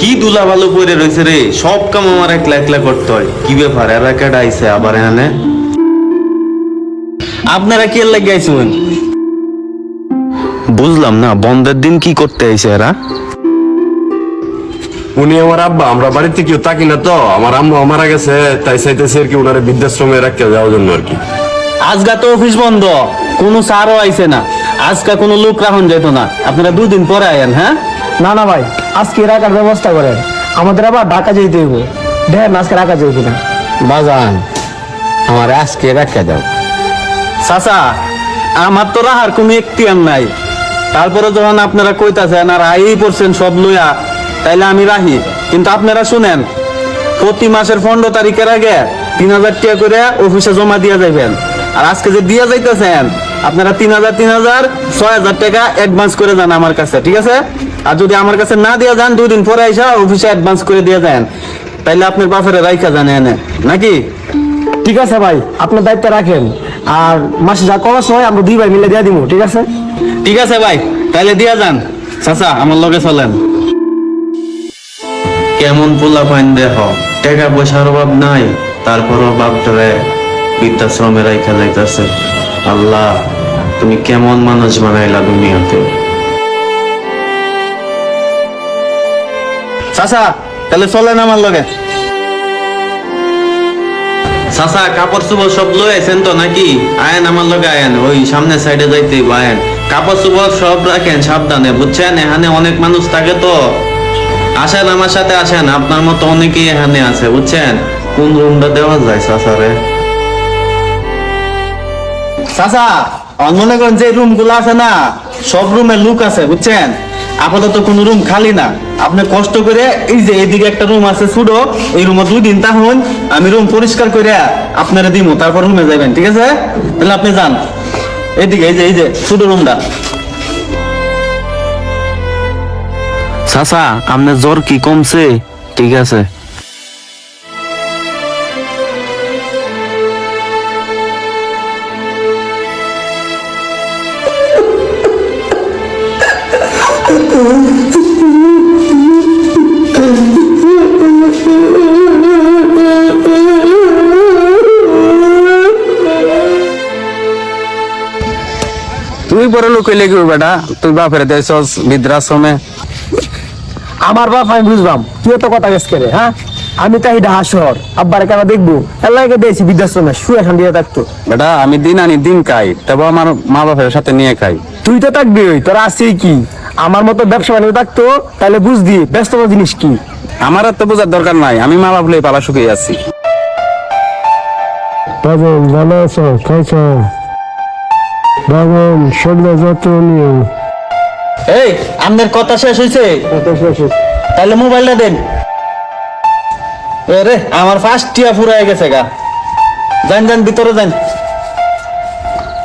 কি দুলা ভালো পরে রয়েছে রে? সব কাম আমার একলা একলা করতে হয়। কি ব্যাপার এরা কেডা আইছে আবার এখানে আপনারা কি লাগে আইছেন বুঝলাম না বন্ধের দিন কি করতে আইছে এরা? উনি আমার আব্বা আমরা বাড়িতে কেউ থাকি না তো। আমার আম্মা মারা গেছে তাই চাইতেছে আর কি ওনারে বৃদ্ধাশ্রমে রাখতে যাওয়ার জন্য আর কি। আজকা তো অফিস বন্ধ কোনো সারও আইছে না। আজকা কোনো লোক রাখুন যেত না। আপনারা দুদিন পরে আয়েন হ্যাঁ? না না ভাই। আজকে রাখার ব্যবস্থা করেন আমাদের আবার ঢাকা যেতে হইব। দেখেন আজকে রাখা যাবে কিনা। বাজান আমার আজকে রাখা দাও। চাচা আমার তো রাহার কোনো এখতিয়ার নাই। তারপরে যখন আপনারা কইতাছেন আর আই পড়ছেন সব লইয়া তাইলে আমি রাহি কিন্তু আপনারা শুনেন প্রতি মাসের পনেরো তারিখের আগে তিন হাজার টাকা করে অফিসে জমা দিয়ে যাবেন আর আজকে যে দিয়ে যাইতেছেন আপনারা তিন হাজার তিন হাজার ছয় হাজার টাকা অ্যাডভান্স করে যান আমার কাছে ঠিক আছে? আর যদি আমার কাছে না দিয়ে যান দুই দিন পরে আইসা অফিসে অ্যাডভান্স করে দিয়ে যান। তাইলে আপনার বাপের রাইখা জানে এনে। নাকি? ঠিক আছে ভাই আপনার দায়িত্ব রাখেন। আর মাসে যা খরচ হয় আমরা দুই ভাই মিলে দিয়ে দিব ঠিক আছে? ঠিক আছে ভাই তাহলে দিয়া যান। চাচা আমার লগে চলেন। কেমন পোলা পাইন দেহ টাকা পয়সার অভাব নাই তারপরও বাপটারে বৃদ্ধাশ্রমে রাইখা যাইতেছে। আল্লাহ তুমি কেমন মানুষ বানাইলা দুনিয়াতে। চাচা তাহলে চলেন আমার লগে। চাচা কাপড় চোপড় সব লই আইছেন তো নাকি? আয়েন আমার লগে আয়েন। ওই সামনে সাইডে যাইতে আয়েন। কাপড় চোপড় সব রাখেন সাবধানে। বুঝছেন? এখানে অনেক মানুষ থাকে তো। আসেন আমার সাথে আসেন। আপনার মতো অনেকেই এখানে আছে বুঝছেন? কোন রুমটা দেওয়া যায় চাচা আমার মনে করেন যে রুমগুলো আছে না সব রুমে লুক আছে বুঝছেন? আপাতত কোনো রুম খালি না। আপনি কষ্ট করে এই যে এইদিকে একটা রুম আছে ছোট এই রুমে দুই দিন তাহন আমি রুম পরিষ্কার করে আপনারা দিমু, তারপর রুমে যাবেন ঠিক আছে? তাহলে আপনি যান। এইদিকে এই যে এই যে ছোট রুমটা চাচা, আপনার জ্বর কি কমছে? ঠিক আছে। তুই বড় লোক হইলে কি বেটা তুই বাপের দেশস বৃদ্ধাশ্রমে। আমার বাপ আমি বুঝলাম তুই তো কথা গেছ করে হ্যাঁ? আমি তাই ঢাকা শহর আব্বার কেন দেখব? এলাকাকে দিয়েছি বৃদ্ধাশ্রমে শুয়ে দিয়ে থাকতো। বেটা আমি দিন আনি দিন খাই তবে আমার মা বাপের সাথে নিয়ে খাই। তুই তো থাকবি তোরা আছেই কি? আমার মতো ব্যবসা বাণিজ্য থাকতো তাহলে বুঝদি ব্যস্ততা জিনিস কি? আমার আর তো বোঝার দরকার নাই আমি মা বাপ লই পালা শুকিয়ে আছি। বাবন ভালো আছো? খাইছ? বাবন শরীরে যত্ন নিও। এই আপনার কথা শেষ হয়েছে তাহলে মোবাইলটা দেন। রে আমার ফার্স্ট টিয়া ফুরাই গেছে গা। যান যান ভিতরে যান।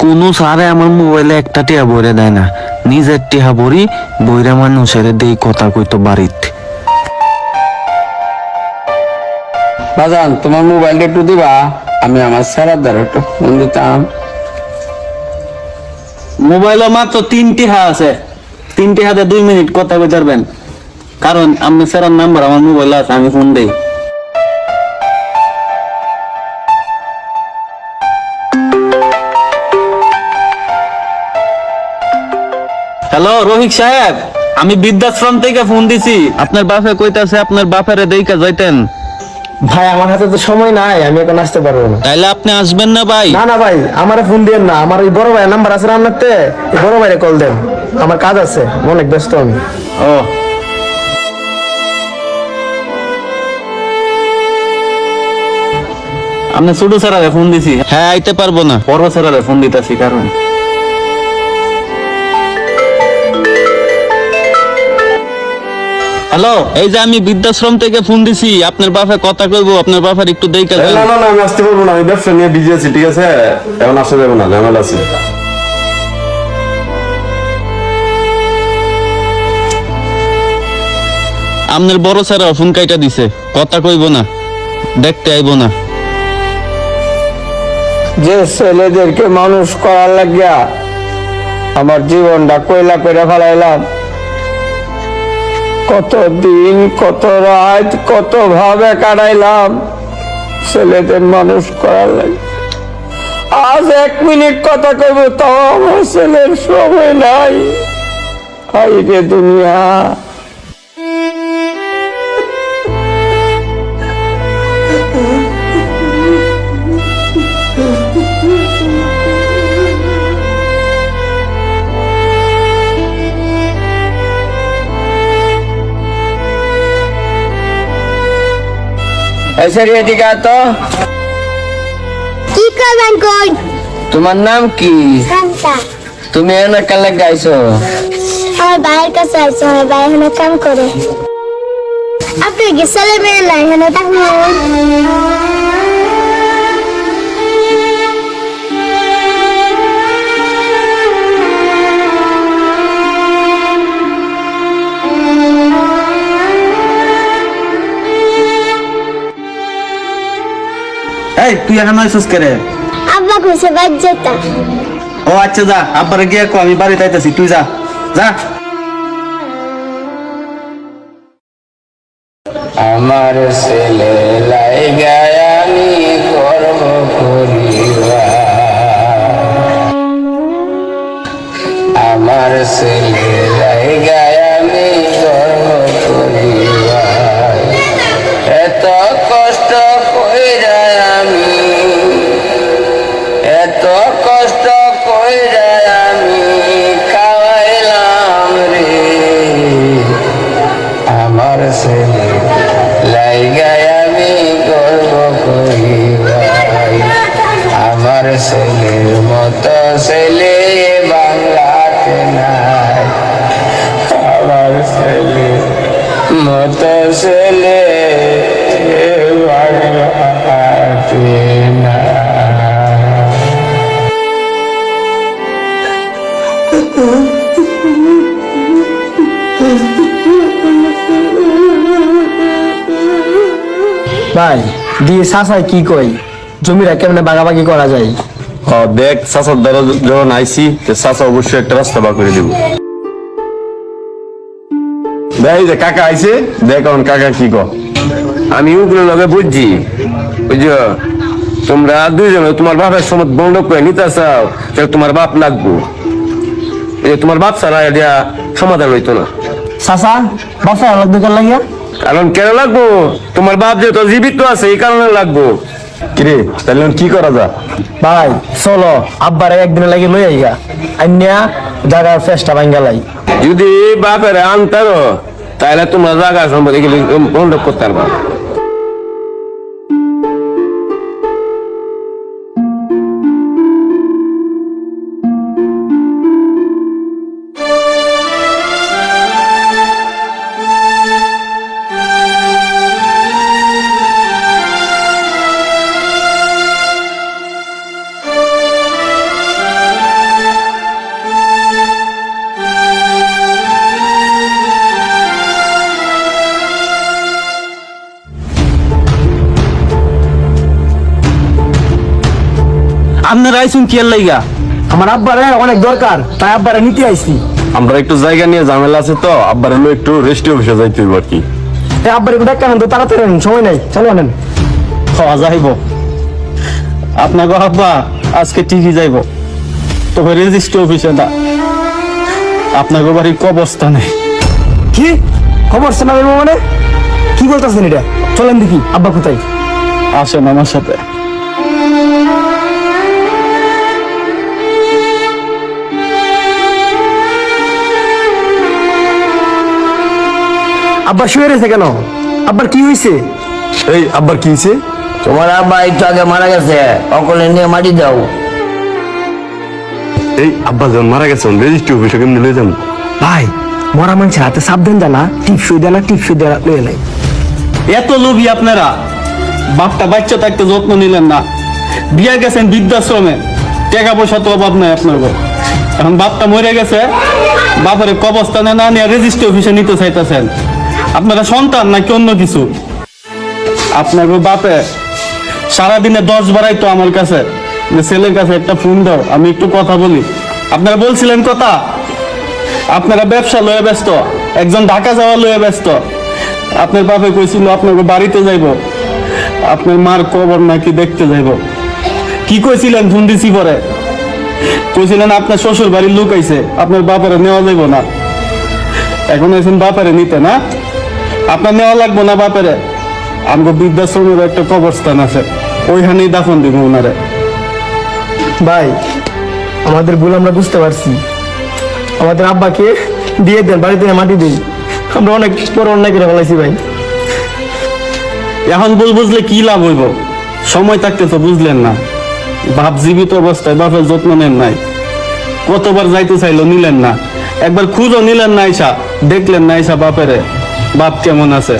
কোন সারে আমার মোবাইলে একটা টিয়া ভরে দেয় না। নিজের টিয়া ভরি বইরা মানুষের দেই কথা কইতো বাড়িতে। বাজান তোমার মোবাইলটা একটু দিবা? আমি আমার স্যারের দ্বারা একটু ফোন দিতাম। মোবাইলও মাত্র তিনটি হা আছে। তিনটি হাতে দুই মিনিট কথা পারবেন। কারণ আমি স্যারের নাম্বার আমার মোবাইল আছে আমি ফোন দেই। হ্যালো রোহিত সাহেব। আমি বৃদ্ধাশ্রম থেকে ফোন দিছি। আপনার বাপে কইতাছে আপনার বাপেরে দেইকা যাইতেন। ভাই আমার হাতে তো সময় নাই আমি এখন আসতে পারব না। তাইলে আপনি আসবেন না ভাই? না না ভাই আমার ফোন দিয়েন না। আমার ওই বড় ভাইয়ের নাম্বার আছে রান্নাতে বড় ভাইরে কল দেন। আমার কাজ আছে অনেক ব্যস্ত আমি। ও। আপনি ছোট স্যারারে ফোন দিছি। হ্যাঁ আইতে পারব না। বড় স্যারারে ফোন দিতেছি কারণ। হ্যালো এই যে আমি বৃদ্ধাশ্রম থেকে ফোন দিছি আপনার বাপে কথা কইবো আপনার বাপের একটু দেখে এই, না না না আমি আসতে পারব না আমি ব্যবসা নিয়ে বিজি আছি ঠিক আছে? এখন আসা যাবে না ঝামেলা আছে। আপনার বড় স্যারা ফোন কাইটা দিছে কথা কইবো না দেখতে আইবো না। যে ছেলেদেরকে মানুষ করার লাগিয়া আমার জীবনটা কয়লা করে ফেলাইলাম। কত দিন, কত রাত, কত ভাবে কাটাইলাম। ছেলেদের মানুষ করার লাগে। আজ এক মিনিট কথা কইব, তাও আমার ছেলের সময় নাই। রে দুনিয়া। এসে এদিকে আয় তো কি করবেন কই তোমার নাম কি কামটা তুমি এনে কালে গাইছো আমার ভাইয়ের কাছে আছে আমার ভাই এখানে কাম করে আপনি কি ছেলে মেয়ে নাই এখানে থাকুন এই তুই এখন আইসস করে আব্বা কইছে বাদ যেতা ও আচ্ছা যা আব্বারে গিয়ে কো আমি বাড়িতে আইতাছি তুই যা যা। আমার ছেলে লাইগায় আমি গর্ব করিবা। আমার ছেলে ভাই দিয়ে সাসাই কি কই? জমিটা কেমনে বাগাবাগি করা যায়? দেখ চাচার দ্বারা যখন আইসি তো চাচা অবশ্যই একটা রাস্তা বা করে দিব। দেখ যে কাকা আইছে দেখ এখন কাকা কি কর আমি উগুলো লগে বুঝছি। বুঝছ তোমরা দুইজনে তোমার বাপের সময় বন্ধ করে নিতে চাও তাহলে তোমার বাপ লাগবো। এই তোমার বাপ ছাড়া এটা সমাধান হইতো না। সাসা লাগিয়া? কারণ কেন লাগবো? তোমার বাপ যেহেতু জীবিত আছে এই কারণে লাগবো। কিরে তাহলে কি করা যা ভাই চলো আব্বারে একদিনে লাগি লই আইগা। আইনিয়া জায়গার ফেসটা ভাঙ্গালাই যদি বাপের আনতারো তাহলে তোমরা জায়গা সম্পর্কে বন্ধ করতে পারবা। আপনারা আইসুন কি লাইগা? আমার আব্বারে অনেক দরকার তাই আব্বারে নিতে আইছি। আমরা একটু জায়গা নিয়ে ঝামেলা আছে তো আব্বার হলো একটু রেস্ট অফিসে যাইতে হইব আর কি। এই আব্বারে একটু ডাক্তার তো তাড়াতাড়ি আনেন, সময় নাই চলো আনেন। খাওয়া যাইব। আপনাকে আব্বা আজকে ঠিকই যাইব। তবে রেজিস্ট্রি অফিসে না আপনাকে বাড়ির কবস্থানে কি? খবর শোনাবেন মানে? কি বলতেছেন এটা? চলেন দেখি আব্বা কোথায়? আসেন আমার সাথে। আব্বা শুয়ে রয়েছে কেন? আব্বার কি হয়েছে? এই আব্বার কি হয়েছে? তোমার আব্বা একটু আগে মারা গেছে। অকলে নিয়ে মাটি দাও। এই আব্বা যখন মারা গেছে রেজিস্ট্রি অফিসে কেমনি লয়ে যান ভাই মরা মানুষের হাতে সাবধান জানা টিপসই দেয় না টিপসই দেয় লয়ে নাই এত লোভী আপনারা। বাপটা বাচ্চা থাকতে যত্ন নিলেন না। বিয়ে গেছেন বৃদ্ধাশ্রমে। টাকা পয়সা তো অভাব নাই আপনার ঘর। এখন বাপটা মরে গেছে বাপের কবস্থানে না নিয়ে রেজিস্ট্রি অফিসে নিতে চাইতেছেন। আপনারা সন্তান নাকি অন্য কিছু? আপনার বাপে, সারাদিনে দশ বারাই তো আমার কাছে, যে ছেলের কাছে একটা ফোন দাও, আমি একটু কথা বলি। আপনারা বলছিলেন কথা? আপনারা ব্যবসা লয়ে ব্যস্ত, একজন ঢাকা যাওয়া লইয়া ব্যস্ত। আপনার বাপে কইছিল আপনাকে বাড়িতে যাইব, আপনার মার কবর নাকি দেখতে যাইব। কি কইছিলেন ফোন দিছি পরে? কইছিলেন আপনার শ্বশুর বাড়ির লোক আইছে, আপনার বাপারে নেওয়া যাইব না। এখন আইছেন বাপারে নিতে, না? আপনার নেওয়া লাগবো না বাপারে? আমগো বৃদ্ধাশ্রমের একটা কবরস্থান আছে ওইখানেই দাফন দিব ওনারে ভাই আমাদের ভুল আমরা বুঝতে পারছি। আমাদের আব্বাকে দিয়ে দেন বাড়িতে মাটি দিন। আমরা অনেক বড় অন্যায় করে ফেলাইছি ভাই। এখন ভুল বুঝলে কি লাভ হইব? সময় থাকতে তো বুঝলেন না। বাপ জীবিত অবস্থায় বাপের যত্ন নেন নাই। কতবার যাইতে চাইলো নিলেন না। একবার খুঁজও নিলেন না আইসা দেখলেন না আইসা বাপেরে। বাপ কেমন আছে?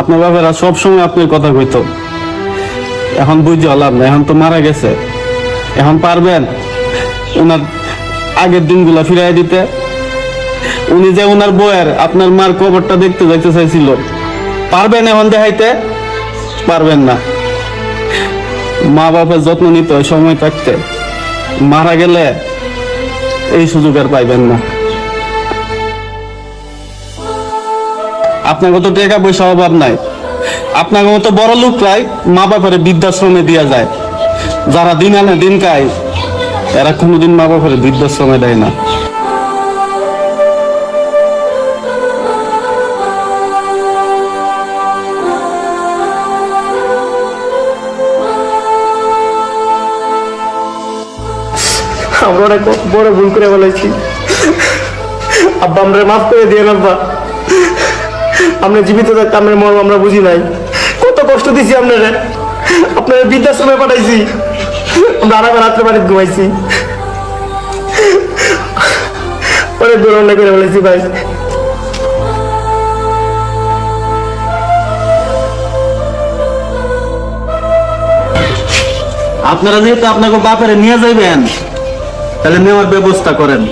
আপনার বাপেরা সব সময় আপনার কথা কইতো। এখন বুঝতে লাভ না, এখন তো মারা গেছে। এখন পারবেন? ওনার আগের দিনগুলো ফিরাই দিতে। উনি যে ওনার বউয়ের আপনার মার কবরটা দেখতে যাইতে চাইছিল, পারবেন এখন দেখাইতে? পারবেন না। মা বাপের যত্ন নিতে সময় থাকতে। মারা গেলে এই সুযোগ আর পাইবেন না। আপনার মতো টাকা পয়সা অভাব নাই। আপনার মতো বড় লোকরাই মা বাপের বৃদ্ধাশ্রমে দিয়া যায়। যারা দিন আনে দিন খায়, এরা কোনোদিন মা বাপের বৃদ্ধাশ্রমে দেয় না। আমরা অনেক বড় ভুল করে বলেছি আব্বা, আমরা মাফ করে দিয়ে আব্বা। আমরা জীবিত থাকতে আমরা মর্ম আমরা বুঝি নাই। কত কষ্ট দিছি আপনারা। আপনারা বৃদ্ধাশ্রমে পাঠাইছি। আমরা আরামে রাত্রে বাড়িতে ঘুমাইছি। অনেক বড় অন্যায় করে ফেলেছি ভাই, আপনারা যেহেতু আপনাকে বাপেরে নিয়ে যাইবেন, তাহলে নেওয়ার ব্যবস্থা করেন।